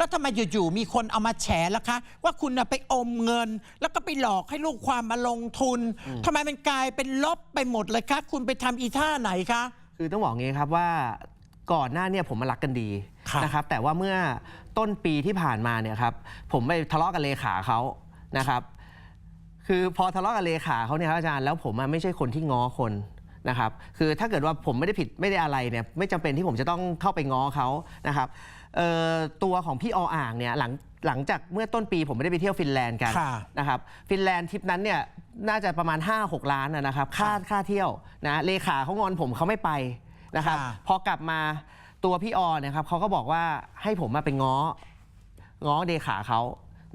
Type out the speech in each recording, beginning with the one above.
แล้วทำไมอยู่ๆมีคนเอามาแฉล่ะคะ ว่าคุณน่ะไปอมเงิน แล้วก็ไปหลอกให้ลูกความมาลงทุนทำไมมันกลายเป็นลบไปหมดเลยคะ คุณไปทำอีท่าไหนคะ คือต้องบอกงี้ครับว่าก่อนหน้าเนี่ยผมมารักกันดีครับนะครับ แต่ว่าเมื่อต้นปีที่ผ่านมาเนี่ยครับ ผมไปทะเลาะกับเลขาเขานะครับ คือพอทะเลาะกับเลขาเขาเนี่ยครับอาจารย์แล้วผมอะไม่ใช่คนที่ง้อคนนะครับ คือถ้าเกิดว่าผมไม่ได้ผิดไม่ได้อะไรเนี่ยไม่จำเป็นที่ผมจะต้องเข้าไปง้อเขานะครับเอ่อ ตัวของพี่ออ่างเนี่ยหลังหลังจากเมื่อต้นปีผมไม่ได้ไปเที่ยวฟินแลนด์กันค่ะ นะครับฟินแลนด์ทริปนั้นเนี่ยน่าจะประมาณ 5-6 ล้านนะนะครับค่าค่าเที่ยวนะเลขาเขางอนผมเขาไม่ไปนะครับค่ะ พอกลับมาตัวพี่ออเนี่ยครับเขาก็บอกว่าให้ผมมาไปง้อ ง้อเลขาเขา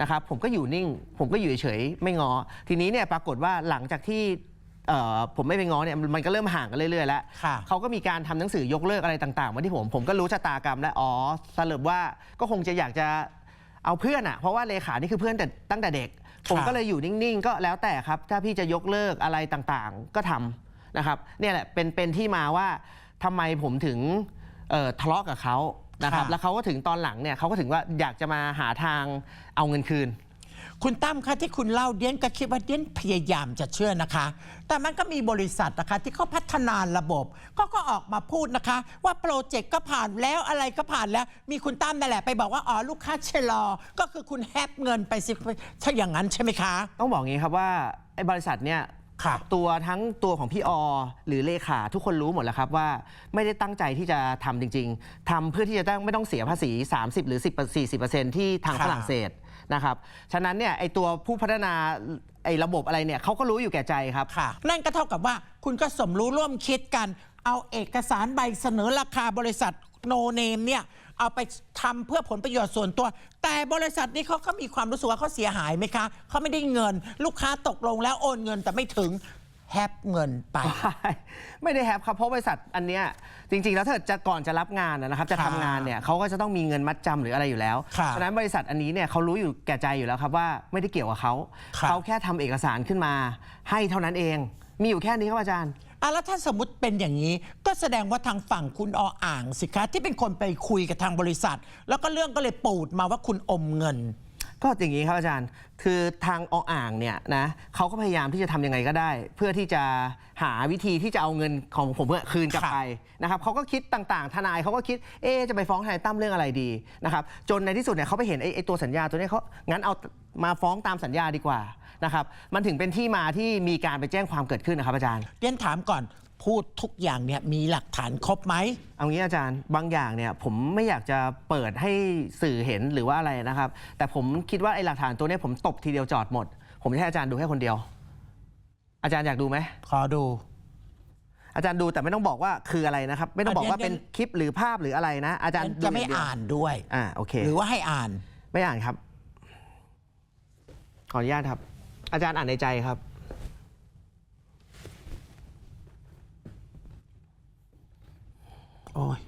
นะครับผมก็อยู่นิ่ง ผมก็อยู่เฉยๆไม่ง้อทีนี้เนี่ยปรากฏว่าหลังจากที่ เอ่อผมไม่ไปง้อเนี่ยมันก็เริ่มห่างกันเรื่อยๆแล้วค่ะ เขาก็มีการทำหนังสือยกเลิกอะไรต่างๆมาที่ผม ผมก็รู้ชะตากรรมแล้วอ๋อสรุปว่าก็คงจะอยากจะเอาเพื่อนอะเพราะว่าเลขานี่คือเพื่อนแต่ตั้งแต่เด็ก ผมก็เลยอยู่นิ่งๆ ก็แล้วแต่ครับ ถ้าพี่จะยกเลิกอะไรต่างๆ ก็ทำนะครับเนี่ยแหละเป็นเป็นที่มาว่าทำไมผมถึงเอ่อทะเลาะกับเขานะครับค่ะ แล้วเขาก็ถึงตอนหลังเนี่ยเขาก็ถึงว่าอยากจะมาหาทางเอาเงินคืน คุณตั้มคะที่คุณเล่าเดียนก็คิดว่าเดียนพยายามจะเชื่อนะคะ แต่มันก็มีบริษัทนะคะที่เขาพัฒนาระบบก็ก็ออกมาพูดนะคะ ว่าโปรเจกต์ก็ผ่านแล้วอะไรก็ผ่านแล้ว มีคุณตั้มนั่นแหละไปบอกว่าอ๋อลูกค้าชะลอ ก็คือคุณแฮปเงินไปสิถ้าอย่างนั้นใช่ไหมคะ ต้องบอกงี้ครับว่าไอ้บริษัทเนี่ย ค่ะตัวทั้งตัวของพี่อหรือเลขาทุกคนรู้หมดแล้วครับว่าไม่ได้ตั้งใจที่จะทำจริง ๆทำเพื่อที่จะต้องไม่ต้องเสียภาษี 30 หรือ 10 40 ที่ทางค่ะ ฝรั่งเศสนะครับฉะนั้นเนี่ยไอ้ตัวผู้พัฒนาไอ้ระบบอะไรเนี่ยเขาก็รู้อยู่แก่ใจครับ ค่ะ นั่นก็เท่ากับว่าคุณก็สมรู้ร่วมคิดกัน เอาเอกสารใบเสนอราคาบริษัทโนเนมเนี่ย เอาไปทำเพื่อผลประโยชน์ส่วนตัว แต่บริษัทนี้เขาก็มีความรู้สึกว่าเขาเสียหายไหมคะเขาไม่ได้เงิน ลูกค้าตกลงแล้วโอนเงินแต่ไม่ถึงแฮปเงินไป ไม่ได้แฮปครับเพราะบริษัทอันเนี้ยจริง ๆ แล้วถ้าจะก่อนจะรับงานนะครับจะค่ะทำงานเนี่ยเขาก็จะต้องมีเงินมัดจำหรืออะไรอยู่แล้วค่ะฉะนั้นบริษัทอันนี้เนี่ยเขารู้อยู่แก่ใจอยู่แล้วครับว่าไม่ได้เกี่ยวกับเขาค่ะเขาแค่ทำเอกสารขึ้นมา ให้เท่านั้นเอง มีอยู่แค่นี้ครับอาจารย์ อะแล้วถ้าสมมติเป็นอย่างนี้ ก็แสดงว่าทางฝั่งคุณออ่างสิคะที่เป็นคนไปคุยกับทางบริษัท แล้วก็เรื่องก็เลยปูดมาว่าคุณอมเงิน ก็อย่างนี้ครับอาจารย์ คือทางออ่างเนี่ยนะเขาก็พยายามที่จะทำยังไงก็ได้ เพื่อที่จะหาวิธีที่จะเอาเงินของผมเนี่ยคืนกลับค่ะไปนะครับเขาก็คิดต่างๆ ทนายเขาก็คิดเอ๊จะไปฟ้องทนายตั้มเรื่องอะไรดีนะครับจนในที่สุดเนี่ยเขาไปเห็นไอ้ตัวสัญญาตัวนี้เขางั้นเอามาฟ้องตามสัญญาดีกว่านะครับมันถึงเป็นที่มาที่มีการไปแจ้งความเกิดขึ้นนะครับอาจารย์เรียนถามก่อน พูดทุกอย่างเนี่ยมีหลักฐานครบไหม เอางี้อาจารย์บางอย่างเนี่ยผมไม่อยากจะเปิดให้สื่อเห็นหรือว่าอะไรนะครับ แต่ผมคิดว่าไอ้หลักฐานตัวเนี้ยผมตบทีเดียวจอดหมด ผมจะให้อาจารย์ดูแค่คนเดียว อาจารย์อยากดูไหม ขอดู อาจารย์ดูแต่ไม่ต้องบอกว่าคืออะไรนะครับ ไม่ต้องบอกว่าอะเดี๋เป็ยนวคลิปหรือภาพหรืออะไรนะ อาจารย์ดูจะไม่ย่งเดียวอ่านด้วย อ่าโอเค หรือว่าให้อ่าน ไม่อ่านครับ ขออนุญาตครับ อาจารย์อ่านในใจครับ โอ้ย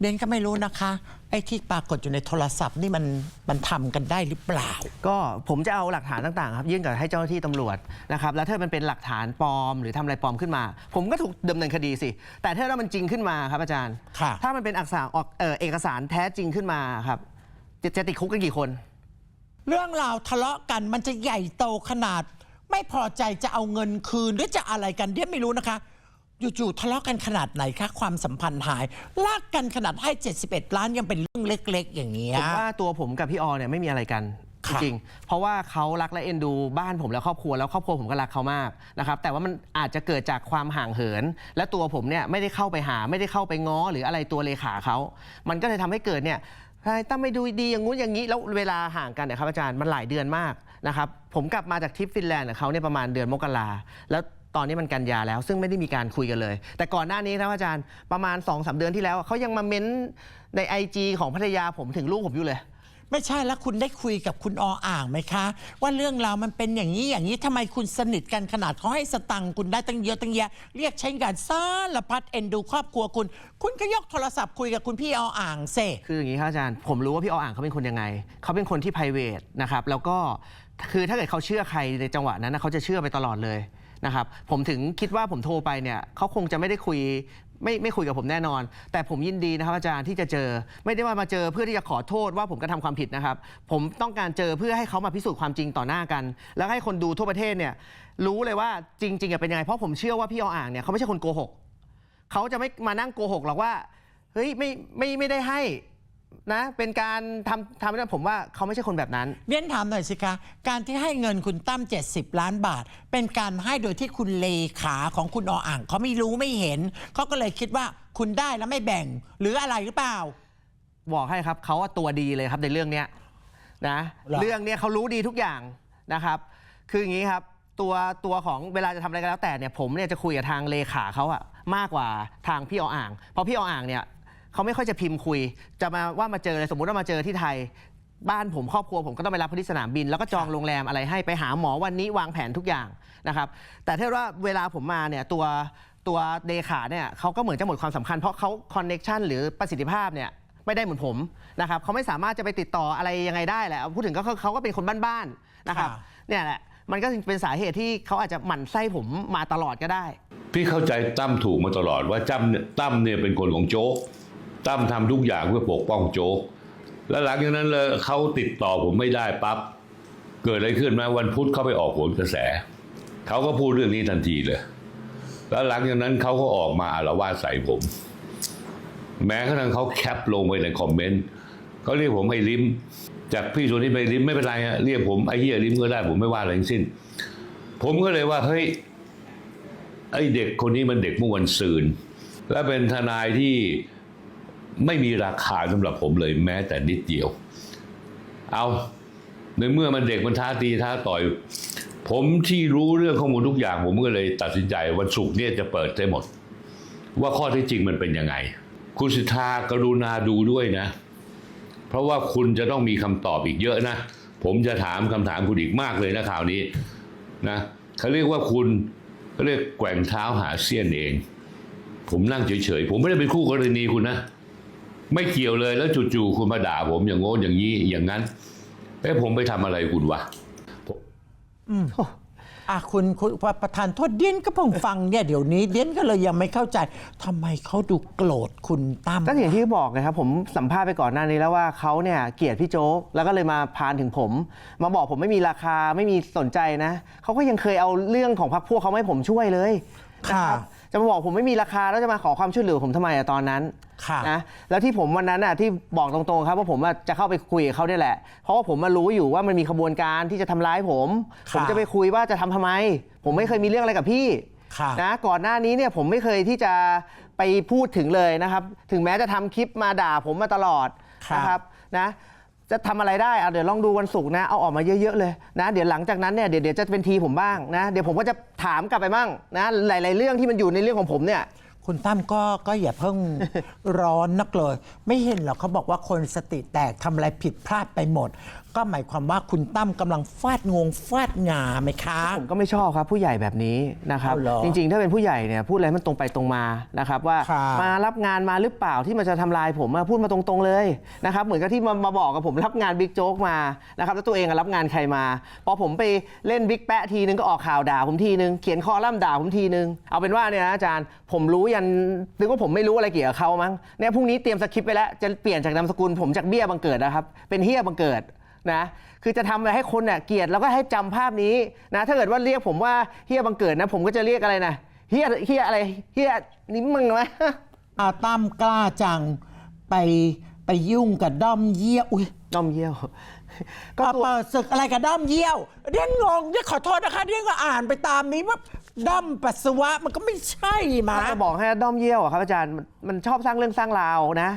เดนก็ไม่รู้นะคะ ไอ้ที่ปรากฏอยู่ในโทรศัพท์นี่มันมันทำกันได้หรือเปล่า ก็ผมจะเอาหลักฐานต่างๆครับยื่นกับให้เจ้าหน้าที่ตำรวจนะครับแล้วถ้ามันเป็นหลักฐานปลอมหรือทำอะไรปลอมขึ้นมา ผมก็ถูกดำเนินคดีสิ แต่ถ้ามันจริงขึ้นมาครับอาจารย์ ค่ะ ถ้ามันเป็นอักษรออกเอ่อเอกสารแท้จริงขึ้นมาครับจะจะติดคุกกันกี่คน เรื่องราวทะเลาะกันมันจะใหญ่โตขนาด ไม่พอใจจะเอาเงินคืนหรือจะอะไรกันเดี๋ยวไม่รู้นะคะอยู่ๆทะเลาะกันขนาดไหนคะความสัมพันธ์หายลากกันขนาดให้ 71 ล้านยังเป็นเรื่องเล็ก ๆ อย่างเงี้ย ผมว่าตัวผมกับพี่ออเนี่ยไม่มีอะไรกันจค่ะริงๆเพราะว่าเขารักและเอ็นดูบ้านผมและครอบครัวแล้วครอบครัวผมก็รักเขามากนะครับแต่ว่ามันอาจจะเกิดจากความห่างเหิน และตัวผมเนี่ยไม่ได้เข้าไปหาไม่ได้เข้าไปง้อหรืออะไรตัวเลขาเขา มันก็เลยทำให้เกิดเนี่ย ใช่ตั้มไม่ดูดีอย่างงู้นอย่างนี้แล้วเวลาห่างกันเนี่ยครับอาจารย์มันหลายเดือนมากนะครับผมกลับมาจากทริปฟินแลนด์กับเขาเนี่ยประมาณเดือนมกราแล้วตอนนี้มันกันยาแล้ว ซึ่งไม่ได้มีการคุยกันเลย แต่ก่อนหน้านี้ครับอาจารย์ประมาณ2อสเดือนที่แล้วเขายังมาเม้นใน IG ของภรรยาผมถึงลูกผมอยู่เลย ไม่ใช่แล้วคุณได้คุยกับคุณออ่างไหมคะ ว่าเรื่องราวมันเป็นอย่างนี้อย่างนี้ทำไมคุณสนิทกันขนาดเขาให้สตังค์คุณได้ตั้งเยอะตั้งแยะเรียกใช้การสารพัดเอ็นดูครอบครัวคุณ คุณก็ยกโทรศัพท์คุยกับคุณพี่ออ่างเซ คืออย่างนี้ครับอาจารย์ผมรู้ว่าพี่ออ่างเขาเป็นคนยังไง เขาเป็นคนที่ p r i v a t นะครับแล้วก็คือถ้าเกิดเขาเชื่อใครในจังหวะนั้นนะเขาจะเชื่อไปตลอดเลยนะครับผมถึงคิดว่าผมโทรไปเนี่ยเขาคงจะไม่ได้คุย ไม่ไม่คุยกับผมแน่นอน แต่ผมยินดีนะครับอาจารย์ที่จะเจอ ไม่ได้ว่ามาเจอเพื่อที่จะขอโทษว่าผมกระทำความผิดนะครับ ผมต้องการเจอเพื่อให้เขามาพิสูจน์ความจริงต่อหน้ากัน แล้วให้คนดูทั่วประเทศเนี่ยรู้เลยว่าจริงๆอะเป็นยังไงเพราะผมเชื่อว่าพี่ออ่างเนี่ยเขาไม่ใช่คนโกหกเขาจะไม่มานั่งโกหกหรอกว่าเฮ้ยไม่ไม่ไม่ได้ให้ นะเป็นการทำทำให้ผมว่าเขาไม่ใช่คนแบบนั้น เรียนถามหน่อยสิคะ การที่ให้เงินคุณตั้ม70 ล้านบาท เป็นการให้โดยที่คุณเลขาของคุณออ่างเขาไม่รู้ไม่เห็น เขาก็เลยคิดว่าคุณได้แล้วไม่แบ่ง หรืออะไรหรือเปล่า บอกให้ครับเขาว่าตัวดีเลยครับในเรื่องเนี้ยนะเหรอ เรื่องเนี้ยเขารู้ดีทุกอย่างนะครับ คืออย่างนี้ครับ ตัวตัวของเวลาจะทำอะไรก็แล้วแต่เนี่ยผมเนี่ยจะคุยกับทางเลขาเขาอะมากกว่าทางพี่ออ่าง เพราะพี่ออ่างเนี่ย เขาไม่ค่อยจะพิมพ์คุย จะมาว่ามาเจอเลยสมมุติว่ามาเจอที่ไทย บ้านผมครอบครัวผมก็ต้องไปรับเขาที่สนามบิน แล้วก็จองโรงแรมอะไรให้ไปหาหมอวันนี้วางแผนทุกอย่างนะครับ แต่ถ้าว่าเวลาผมมาเนี่ยตัวตัวเลขาเนี่ยเขาก็เหมือนจะหมดความสำคัญเพราะเขาคอนเน็ชันหรือประสิทธิภาพเนี่ยไม่ได้เหมือนผมนะครับเขาไม่สามารถจะไปติดต่ออะไรยังไงได้แหละพูดถึงก็เขาเขาก็เป็นคนบ้านๆนะครับค่ะเนี่ยแหละมันก็เป็นสาเหตุที่เขาอาจจะหมั่นไส้ผมมาตลอดก็ได้ พี่เข้าใจตั้มถูกมาตลอดว่าจ้ำเนี่ยตั้มเนี่ยเป็นคนของโจ๊ก ตั้มทำทุกอย่างเพื่อปกป้องโจ๊ก แล้วหลังจากนั้นเลยเขาติดต่อผมไม่ได้ปั๊บเกิดอะไรขึ้นไหมวันพุธเขาไปออกโหนกระแส เขาก็พูดเรื่องนี้ทันทีเลย แล้วหลังจากนั้นเขาก็ออกมาอาละวาดใส่ผม แม้กระทั่งเขาแคปลงไปในคอมเมนต์เขาเรียกผมไอ้ลิมจากพี่ส่วนนี้ไปลิมไม่เป็นไรฮะเรียกผมไอ้เหี้ยลิมก็ได้ผมไม่ว่าอะไรทั้งสิ้น ผมก็เลยว่าเฮ้ยไอ้เด็กคนนี้มันเด็กเมื่อวันซืนและเป็นทนายที่ ไม่มีราคาสำหรับผมเลยแม้แต่นิดเดียว เอาในเมื่อมันเด็กมันท้าตีท้าต่อย ผมที่รู้เรื่องข้อมูลทุกอย่าง ผมก็เลยตัดสินใจวันศุกร์เนี่ยจะเปิดได้หมด ว่าข้อที่จริงมันเป็นยังไง คุณสิทธากรุณาดูด้วยนะ เพราะว่าคุณจะต้องมีคำตอบอีกเยอะนะ ผมจะถามคำถามคุณอีกมากเลยนะข่าวนี้นะเขาเรียกว่าคุณเขาเรียกแกว่งเท้าหาเสี้ยนเอง ผมนั่งเฉยๆ ผมไม่ได้เป็นคู่กรณีคุณนะ ไม่เกี่ยวเลยแล้วจู่ๆคุณมาด่าผมอย่างโง้นอย่างนี้อย่างนั้นเอ้ผมไปทำอะไรคุณวะอะคุณคุณประธานโทษเดียนก็เพิ่งฟังเนี่ยเดี๋ยวนี้เดียนก็เลยยังไม่เข้าใจทำไมเขาดูโกรธคุณตั้มก็อย่างที่บอกนะครับผมสัมภาษณ์ไปก่อนหน้านี้แล้วว่าเขาเนี่ยเกลียดพี่โจ๊กแล้วก็เลยมาพานถึงผม มาบอกผมไม่มีราคาไม่มีสนใจนะเขาก็ยังเคยเอาเรื่องของพรรคพวกเขามาให้ผมช่วยเลยค่ะนะครับ จะมาบอกผมไม่มีราคาแล้วจะมาขอความช่วยเหลือผมทำไมอะตอนนั้นค่ะนะแล้วที่ผมวันนั้นอะที่บอกตรงๆครับว่าผมอะจะเข้าไปคุยกับเขาเนี่ยแหละ เพราะว่าผมมารู้อยู่ว่ามันมีขบวนการที่จะทำร้ายผม ค่ะ ผมจะไปคุยว่าจะทำทำไม ผมไม่เคยมีเรื่องอะไรกับพี่ ค่ะ นะก่อนหน้านี้เนี่ยผมไม่เคยที่จะไปพูดถึงเลยนะครับ ถึงแม้จะทำคลิปมาด่าผมมาตลอดครับ นะครับนะ จะทำอะไรได้เอาเดี๋ยวลองดูวันศุกร์นะเอาออกมาเยอะ ๆ เลยนะ เดี๋ยวหลังจากนั้นเนี่ยเดี๋ยวเดี๋ยวจะเป็นทีผมบ้างนะ เดี๋ยวผมก็จะถามกลับไปมั่งนะหลาย ๆ เรื่องที่มันอยู่ในเรื่องของผมเนี่ยคุณตั้มก็ก็อย่าเพิ่งร้อนนักเลย ไม่เห็นหรอกเขาบอกว่าคนสติแตกทำอะไรผิดพลาดไปหมดก็หมายความว่าคุณตั้มกำลังฟาดงวงฟาดงาไหมคะ ผมก็ไม่ชอบครับผู้ใหญ่แบบนี้นะครับ เอาเหรอจริง ๆ ถ้าเป็นผู้ใหญ่เนี่ยพูดอะไรมันตรงไปตรงมานะครับว่าค่ะมารับงานมาหรือเปล่าที่มันจะทำลายผมอะพูดมาตรงๆเลยนะครับเหมือนกับที่มามาบอกกับผมรับงานบิ๊กโจ๊กมานะครับแล้วตัวเองอะรับงานใครมาพอผมไปเล่นบิ๊กแปะทีนึงก็ออกข่าวด่าผมทีนึงเขียนคอลัมน์ด่าผมทีนึงเอาเป็นว่าเนี่ยนะอาจารย์ผมรู้ยันนึกว่าผมไม่รู้อะไรเกี่ยวกับเขามั้งเนี่ยพรุ่งนี้เตรียมสคริปต์ไปแล้วจะเปลี่ยนจากนามสกุลผมจากเบี้ยบังเกิดนะครับเป็นเฮียบังเกิด นะคือจะทำอะไรให้คนเนี่ยเกลียดแล้วก็ให้จำภาพนี้นะถ้าเกิดว่าเรียกผมว่าเฮียบังเกิดนะ ผมก็จะเรียกอะไรนะเฮียเฮียอะไรเฮียนี่มึงไหม อาตั้มกล้าจังไปไปยุ่งกับด้อมเยี่ยวอุ้ยน้อมเยี่ยวก็ก็ตัว เปิดศึกอะไรกับด้อมเยี่ยวเดียนงงเดียนขอโทษนะคะเดียนก็อ่านไปตามนี้ว่าด้อมปัสสาวะมันก็ไม่ใช่มา จะบอกให้ด้อมเยี่ยวอะครับอาจารย์มันมันชอบสร้างเรื่องสร้างราวนะ